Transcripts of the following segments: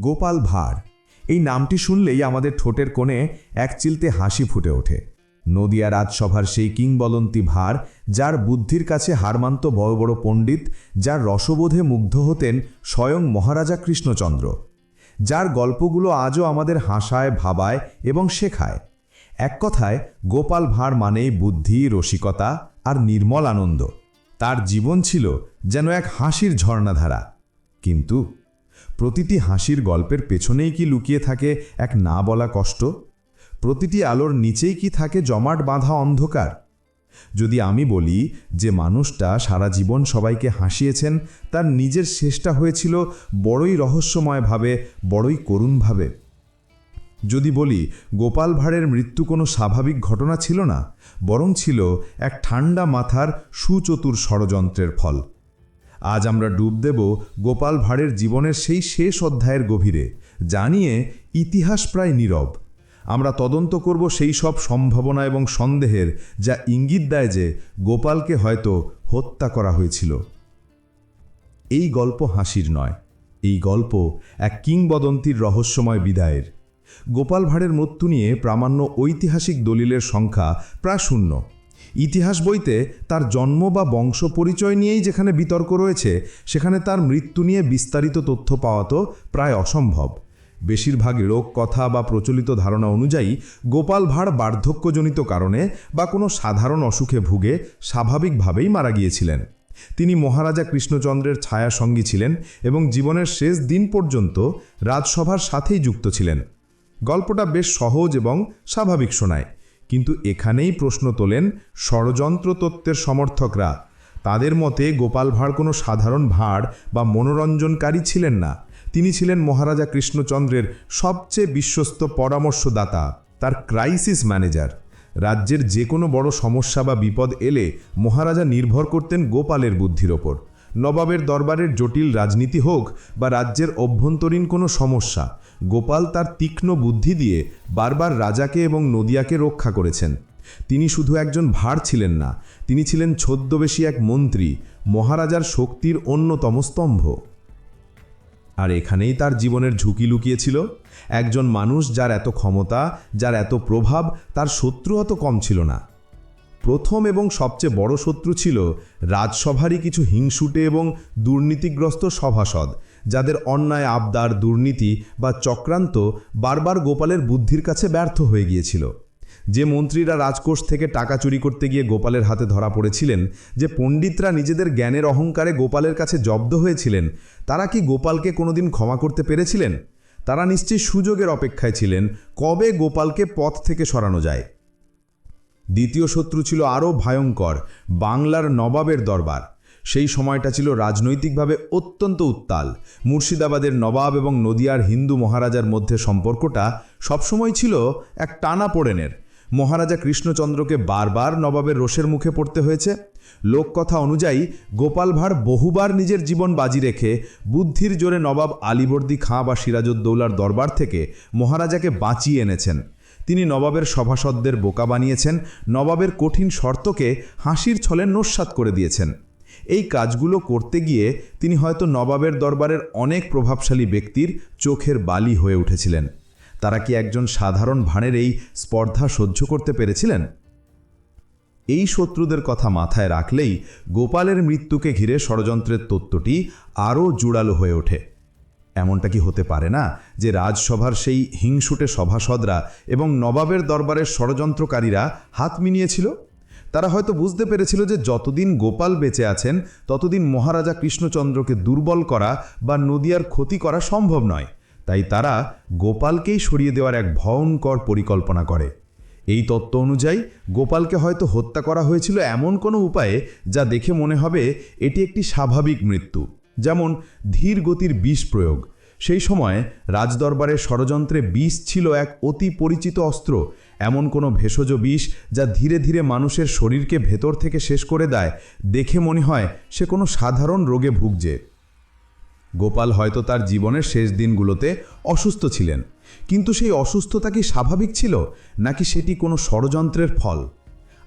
গোপাল ভাঁড়। এই নামটি শুনলেই আমাদের ঠোঁটের কোণে এক চিলতে হাসি ফুটে ওঠে। নদিয়া রাজসভার সেই কিংবদন্তি ভার যার বুদ্ধির কাছে হারমান্ত বড় বড় পণ্ডিত, যার রসবোধে মুগ্ধ হতেন স্বয়ং মহারাজা কৃষ্ণচন্দ্র। যার গল্পগুলো আজও আমাদের হাসায়, ভাবায় এবং শেখায়। এক কথায়, গোপাল ভাঁড় মানেই বুদ্ধি, রসিকতা আর নির্মল আনন্দ। তার জীবন ছিল যেন এক হাসির ঝর্ণাধারা। কিন্তু প্রতিটি হাসির গল্পের পেছনেই কি লুকিয়ে থাকে এক না বলা কষ্ট? প্রতিটি আলোর নিচেই কি থাকে জমাট বাঁধা অন্ধকার? যদি আমি বলি যে মানুষটা সারা জীবন সবাইকে হাসিয়েছেন, তার নিজের শেষটা হয়েছিল বড়ই রহস্যময়ভাবে বড়ই করুণভাবে যদি বলি গোপাল ভাঁড়ের মৃত্যু কোনো স্বাভাবিক ঘটনা ছিল না, বরং ছিল এক ঠান্ডা মাথার সুচতুর ষড়যন্ত্রের ফল। আজ আমরা ডুব দেব গোপাল ভাঁড়ের জীবনের সেই শেষ অধ্যায়ের গভীরে যা নিয়ে ইতিহাস প্রায় নীরব। আমরা তদন্ত করব সেই সব সম্ভাবনা এবং সন্দেহের যা ইঙ্গিত দেয় যে গোপালকে হয়তো হত্যা করা হয়েছিল। এই গল্প হাসির নয়, এই গল্প এক কিংবদন্তির রহস্যময় বিদায়ের। গোপাল ভাঁড়ের মৃত্যু নিয়ে প্রামাণ্য ঐতিহাসিক দলিলের সংখ্যা প্রায় শূন্য। ইতিহাস বইতে তার জন্ম বা বংশ পরিচয় নিয়েই যেখানে বিতর্ক রয়েছে, সেখানে তার মৃত্যু নিয়ে বিস্তারিত তথ্য পাওয়া তো প্রায় অসম্ভব। বেশিরভাগ লোক কথা বা প্রচলিত ধারণা অনুযায়ী গোপাল ভাঁড় বার্ধক্যজনিত কারণে বা কোনো সাধারণ অসুখে ভুগে স্বাভাবিকভাবেই মারা গিয়েছিলেন। তিনি মহারাজা কৃষ্ণচন্দ্রের ছায়া সঙ্গী ছিলেন এবং জীবনের শেষ দিন পর্যন্ত রাজসভার সাথেই যুক্ত ছিলেন। গল্পটা বেশ সহজ এবং স্বাভাবিক শোনায়। কিন্তু এখানেই প্রশ্ন তোলেন ষড়যন্ত্র তত্ত্বের সমর্থকরা। তাদের মতে গোপাল ভাঁড় কোনো সাধারণ ভাঁড় বা মনোরঞ্জনকারী ছিলেন না। তিনি ছিলেন মহারাজা কৃষ্ণচন্দ্রের সবচেয়ে বিশ্বস্ত পরামর্শদাতা, তার ক্রাইসিস ম্যানেজার রাজ্যের যে কোনো বড় সমস্যা বা বিপদ এলে মহারাজা নির্ভর করতেন গোপালের বুদ্ধির ওপর। নবাবের দরবারের জটিল রাজনীতি হোক বা রাজ্যের অভ্যন্তরীণ কোনো সমস্যা, গোপাল তার তীক্ষ্ণ বুদ্ধি দিয়ে বারবার রাজাকে এবং নদিয়াকে রক্ষা করেছেন। তিনি শুধু একজন ভার ছিলেন না, তিনি ছিলেন ছদ্মবেশী এক মন্ত্রী, মহারাজার শক্তির অন্যতম স্তম্ভ। আর এখানেই তার জীবনের ঝুঁকি লুকিয়েছিল। একজন মানুষ যার এত ক্ষমতা, যার এত প্রভাব, তার শত্রু অত কম ছিল না। প্রথম এবং সবচেয়ে বড় শত্রু ছিল রাজসভারই কিছু হিংসুটে এবং দুর্নীতিগ্রস্ত সভাসদ, যাদের অন্যায়, আবদার, দুর্নীতি বা চক্রান্ত বারবার গোপালের বুদ্ধির কাছে ব্যর্থ হয়ে গিয়েছিল। যে মন্ত্রীরা রাজকোষ থেকে টাকা চুরি করতে গিয়ে গোপালের হাতে ধরা পড়েছিলেন, যে পণ্ডিতরা নিজেদের জ্ঞানের অহংকারে গোপালের কাছে জব্দ হয়েছিলেন, তারা কি গোপালকে কোনোদিন ক্ষমা করতে পেরেছিলেন? তারা নিশ্চয়ই সুযোগের অপেক্ষায় ছিলেন, কবে গোপালকে পথ থেকে সরানো যায়? দ্বিতীয় শত্রু ছিল আরও ভয়ঙ্কর, বাংলার নবাবের দরবার। সেই সময়টা ছিল রাজনৈতিকভাবে অত্যন্ত উত্তাল। মুর্শিদাবাদের নবাব এবং নদিয়ার হিন্দু মহারাজার মধ্যে সম্পর্কটা সবসময় ছিল এক টানা পোড়েনের মহারাজা কৃষ্ণচন্দ্রকে বারবার নবাবের রোষের মুখে পড়তে হয়েছে। লোককথা অনুযায়ী গোপাল ভাঁড় বহুবার নিজের জীবন বাজি রেখে বুদ্ধির জোরে নবাব আলিবর্দি খাঁ বা সিরাজউদ্দৌলার দরবার থেকে মহারাজাকে বাঁচিয়ে এনেছেন। তিনি নবাবের সভাসদদের বোকা বানিয়েছেন, নবাবের কঠিন শর্তকে হাসির ছলে নস্বাত করে দিয়েছেন। এই কাজগুলো করতে গিয়ে তিনি হয়তো নবাবের দরবারের অনেক প্রভাবশালী ব্যক্তির চোখের বালি হয়ে উঠেছিলেন। তারা কি একজন সাধারণ ভাঁড়ের এই স্পর্ধা সহ্য করতে পেরেছিলেন? এই শত্রুদের কথা মাথায় রাখলেই গোপালের মৃত্যুকে ঘিরে ষড়যন্ত্রের তত্ত্বটি আরও জোরালো হয়ে ওঠে। এমনটা কি হতে পারে না যে রাজসভার সেই হিংসুটে সভাসদরা এবং নবাবের দরবারের ষড়যন্ত্রকারীরা হাত মিনিয়েছিল? তারা হয়তো বুঝতে পেরেছিল যে যতদিন গোপাল বেঁচে আছেন, ততদিন মহারাজা কৃষ্ণচন্দ্রকে দুর্বল করা বা নদিয়ার ক্ষতি করা সম্ভব নয়। তাই তারা গোপালকেই সরিয়ে দেওয়ার এক ভয়ঙ্কর পরিকল্পনা করে। এই তত্ত্ব অনুযায়ী গোপালকে হয়তো হত্যা করা হয়েছিল এমন কোনো উপায়ে যা দেখে মনে হবে এটি একটি স্বাভাবিক মৃত্যু। যেমন ধীর গতির বিষ প্রয়োগ। সেই সময় রাজদরবারের ষড়যন্ত্রে বিষ ছিল এক অতি পরিচিত অস্ত্র। এমন কোনো ভেষজ বিষ যা ধীরে ধীরে মানুষের শরীরকে ভেতর থেকে শেষ করে দেয়, দেখে মনে হয় সে কোনো সাধারণ রোগে ভুগছে। গোপাল হয়তো তার জীবনের শেষ দিনগুলোতে অসুস্থ ছিলেন। কিন্তু সেই অসুস্থতা কি স্বাভাবিক ছিল, নাকি সেটি কোনো ষড়যন্ত্রের ফল?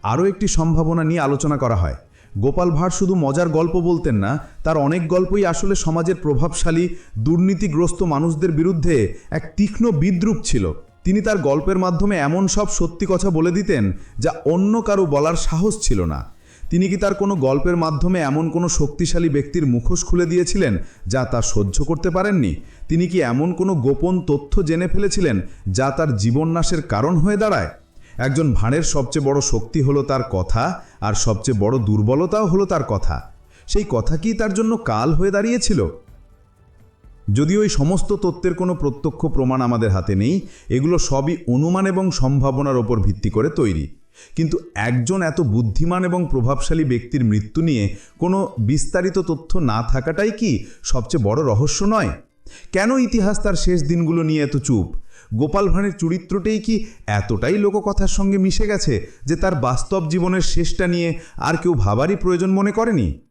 আরও একটি সম্ভাবনা নিয়ে আলোচনা করা হয়। গোপাল ভাঁড় শুধু মজার গল্প বলতেন না, তার অনেক গল্পই আসলে সমাজের প্রভাবশালী, দুর্নীতিগ্রস্ত মানুষদের বিরুদ্ধে এক তীক্ষ্ণ বিদ্রুপ ছিল। তিনি তার গল্পের মাধ্যমে এমন সব সত্যি কথা বলে দিতেন যা অন্য কারও বলার সাহস ছিল না। তিনি কি তার কোনো গল্পের মাধ্যমে এমন কোনো শক্তিশালী ব্যক্তির মুখোশ খুলে দিয়েছিলেন যা তা সহ্য করতে পারেননি? তিনি কি এমন কোনো গোপন তথ্য জেনে ফেলেছিলেন যা তার জীবননাশের কারণ হয়ে দাঁড়ায়? একজন ভাঁড়ের সবচেয়ে বড় শক্তি হলো তার কথা, আর সবচেয়ে বড় দুর্বলতাও হলো তার কথা। সেই কথা কি তার জন্য কাল হয়ে দাঁড়িয়েছিল? যদিও এই সমস্ত তত্ত্বের কোনো প্রত্যক্ষ প্রমাণ আমাদের হাতে নেই, এগুলো সবই অনুমান এবং সম্ভাবনার ওপর ভিত্তি করে তৈরি। কিন্তু একজন এত বুদ্ধিমান এবং প্রভাবশালী ব্যক্তির মৃত্যু নিয়ে কোনো বিস্তারিত তথ্য না থাকাটাই কি সবচেয়ে বড় রহস্য নয়? কেন ইতিহাস তার শেষ দিনগুলো নিয়ে এত চুপ? গোপাল ভাঁড়ের চরিত্রটাই কি এতটাই লোককথার সঙ্গে মিশে গেছে যে তার বাস্তব জীবনের শেষটা নিয়ে আর কেউ ভাবারই প্রয়োজন মনে করেনি?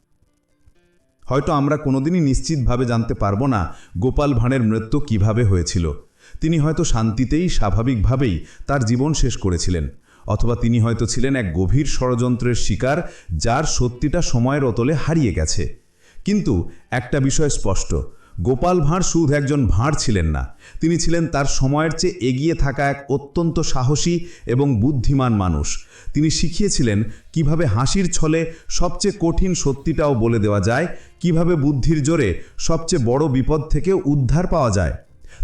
হয়তো আমরা কোনোদিনই নিশ্চিতভাবে জানতে পারব না গোপাল ভাঁড়ের মৃত্যু কীভাবে হয়েছিল। তিনি হয়তো শান্তিতেই, স্বাভাবিকভাবেই তার জীবন শেষ করেছিলেন। অথবা তিনি হয়তো ছিলেন এক গভীর ষড়যন্ত্রের শিকার যার সত্যিটা সময়ের অতলে হারিয়ে গেছে। কিন্তু একটা বিষয় স্পষ্ট গোপাল ভাঁড় শুধু একজন ভাঁড় ছিলেন না। তিনি ছিলেন তার সময়ের চেয়ে এগিয়ে থাকা এক অত্যন্ত সাহসী এবং বুদ্ধিমান মানুষ। তিনি শিখিয়েছিলেন কীভাবে হাসির ছলে সবচেয়ে কঠিন সত্যিটাও বলে দেওয়া যায়, কীভাবে বুদ্ধির জোরে সবচেয়ে বড় বিপদ থেকে উদ্ধার পাওয়া যায়।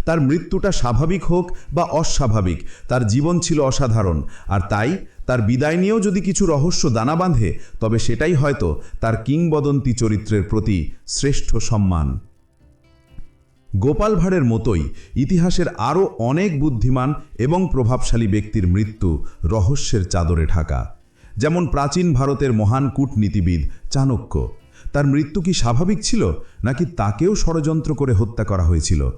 তার মৃত্যুটা স্বাভাবিক হোক বা অস্বাভাবিক, তার জীবন ছিল অসাধারণ। আর তাই তার বিদায় নিয়েও যদি কিছু রহস্য দানা বাঁধে, তবে সেটাই হয়তো তার কিংবদন্তি চরিত্রের প্রতি শ্রেষ্ঠ সম্মান। গোপাল ভাঁড়ের মতোই ইতিহাসের আরও অনেক বুদ্ধিমান এবং প্রভাবশালী ব্যক্তির মৃত্যু রহস্যের চাদরে ঢাকা। যেমন প্রাচীন ভারতের মহান কূটনীতিবিদ চাণক্য। তার মৃত্যু কি স্বাভাবিক ছিল, নাকি তাকেও ষড়যন্ত্র করে হত্যা করা হয়েছিল?